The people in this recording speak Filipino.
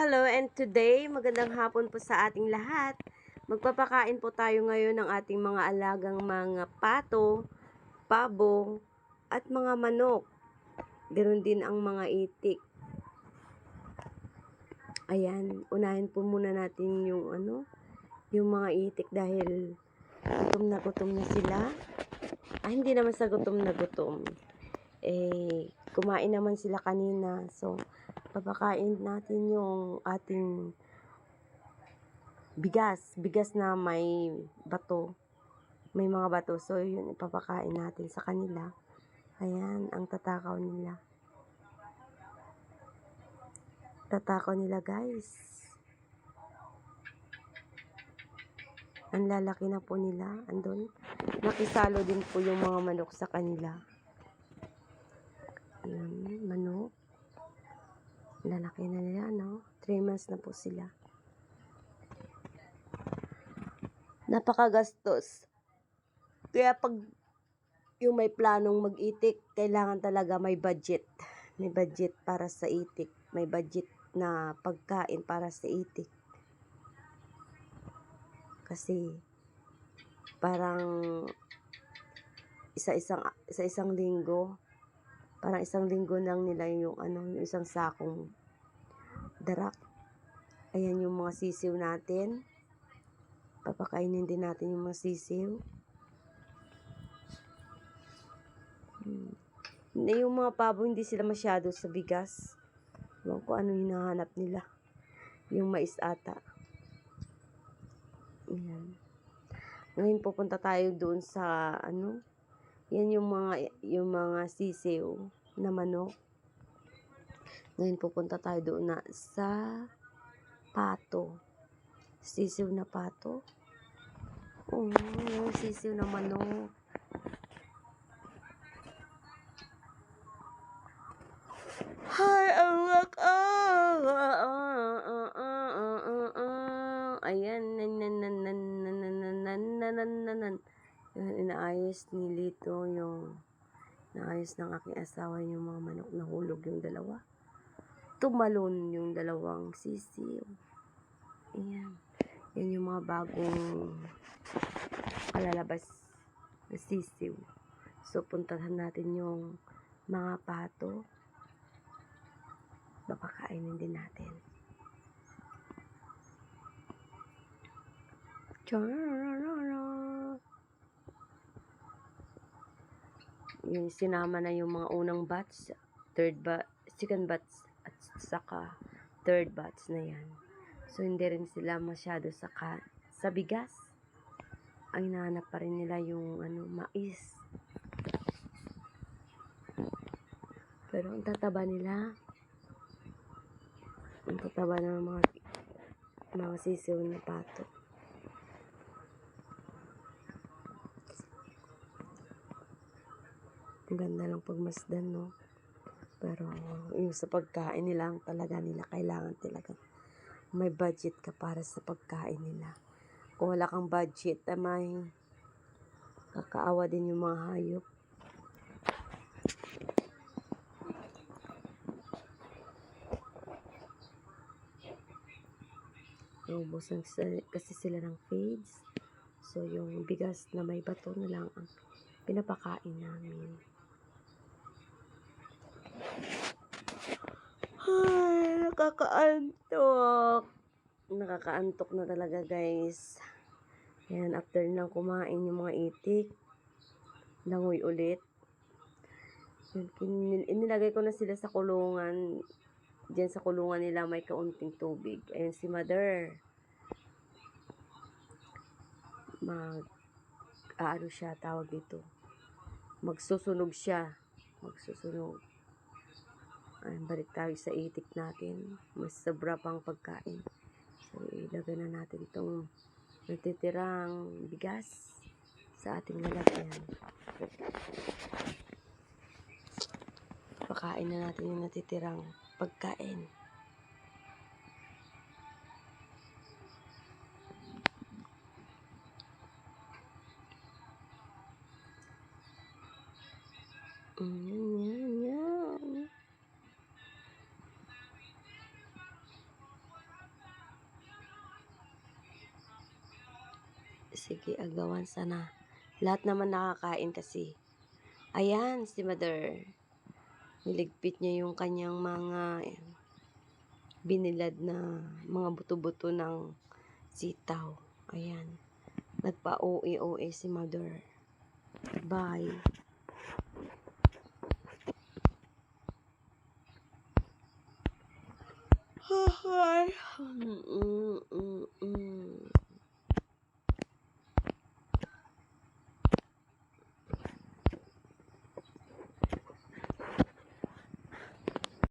Hello and today, magandang hapon po sa ating lahat. Magpapakain po tayo ngayon ng ating mga alagang mga pato, pabo, at mga manok. Ganon din ang mga itik. Ayan, unahin po muna natin yung ano, yung mga itik dahil gutom na gutom na sila. Ah, hindi naman sa gutom na gutom. Eh, kumain naman sila kanina. So, papakain natin yung ating bigas. Bigas na may bato. May mga bato. So, yun, ipapakain natin sa kanila. Ayan, ang tatakaw nila. Tatakaw nila, guys. Ang lalaki na po nila. Andun. Nakisalo din po yung mga manok sa kanila. Ayan, manok. Lalaki na nila, no? 3 months na po sila. Napakagastos. Kaya pag yung may planong mag-itik, kailangan talaga may budget. May budget para sa itik. May budget na pagkain para sa itik. Kasi parang isa-isang isa-isang linggo parang isang linggo lang nila yung ano, yung isang sakong darak. Ayan yung mga sisiw natin. Papakainin din natin yung mga sisiw. Hmm. Na yung mga pabo, hindi sila masyado sa bigas. Ewan ko ano hinahanap nila. Yung mais ata. Ayan. Ngayon pupunta tayo doon sa ano, yan yung mga yung mga sisiw na manok. Ngayon pupunta tayo doon na sa pato. Sisiw na pato. Yung sisiw na manok. Hi, anak! Ah, ah, ah, ah, ah, ah, ah. Ayan, nan, nan, nan, nan, nan, nan, nan, nan, nan, nan, nan, nan. Yun, inaayos ni Lito yung naayos ng aking asawa yung mga manok na hulog yung dalawa. Tumalon yung dalawang sisiw. Ayan. Yan yung mga bagong kalalabas na sisiw. So, puntahan natin yung mga pato. Papakainin din natin. Chararara. Yung sinama na yung mga unang batch, third batch, second batch, at saka third batch na yan. So, hindi rin sila masyado sa, sa bigas. Ang hinahanap pa rin nila yung ano, mais. Pero ang tataba nila, ang tataba ng mga mga sisiw na pato. Ang ganda ng pagmasdan, no? Pero yung sa pagkain nila, ang talaga nila, kailangan talaga may budget ka para sa pagkain nila. Kung wala kang budget, ay may kakaawa din yung mga hayop. Naubusan sila- kasi sila ng feeds. So, yung bigas na may bato na lang ang pinapakain namin. Nakakaantok. Nakakaantok na talaga, guys. Yan, after nang kumain yung mga itik, langoy ulit. Yun, inilagay ko na sila sa kulungan. Diyan sa kulungan nila may kaunting tubig. Ayun si mother. Mag, aano siya, tawag dito. Magsusunog siya. Magsusunog. Ayun, balik tayo sa itik natin. Mas sobra pang pagkain. So, ilagay na natin itong natitirang bigas sa ating lalagyan. Pakain na natin yung natitirang pagkain. Mm, Sige, agawan sana. Lahat naman nakakain kasi. Ayan, si mother. Niligpit niya yung kanyang mga binilad na mga buto-buto ng sitaw. Ayan. Nagpa-OA-OA si mother. Bye. Hi. Mm-mm.